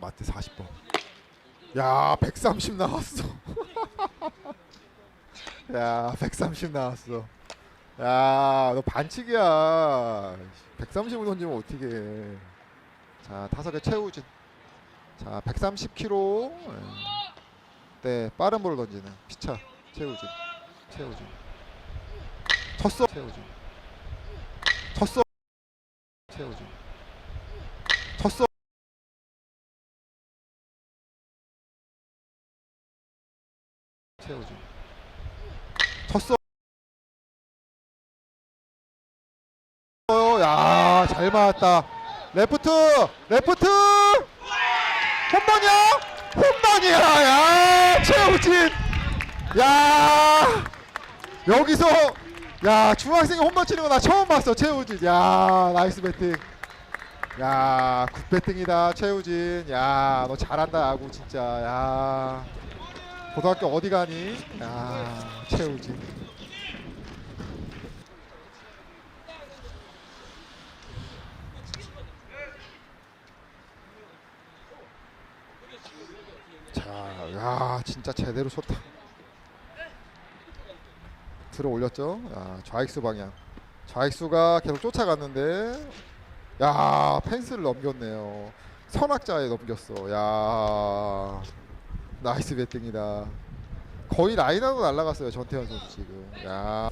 마트 40번. 야, 130 나왔어. 야, 130 나왔어. 야, 너 반칙이야. 130을 던지면 어떻게 해. 자, 타석에 최우진. 자, 130kg. 네, 빠른 볼을 던지는 피차 최우진. 최우진. 쳤어. 최우진. 쳤어. 최우진. 쳤어. 최우진. 쳤어. 야, 잘 맞았다. 레프트, 레프트. 홈런이야? 홈런이야. 야, 최우진. 야, 여기서 야 중학생이 홈런 치는 거 나 처음 봤어. 최우진. 야, 나이스 배팅. 야, 굿 배팅이다. 최우진. 야, 너 잘한다. 야구 진짜. 야. 고등학교 어디 가니? 야, 최우진. 자, 야, 진짜 제대로 쳤다. 들어 올렸죠? 야, 좌익수 방향. 좌익수가 계속 쫓아갔는데, 야, 펜스를 넘겼네요. 선악자에 넘겼어. 야, 나이스 배팅이다. 거의 라인하고 날라갔어요 전태현 선수 지금. 야.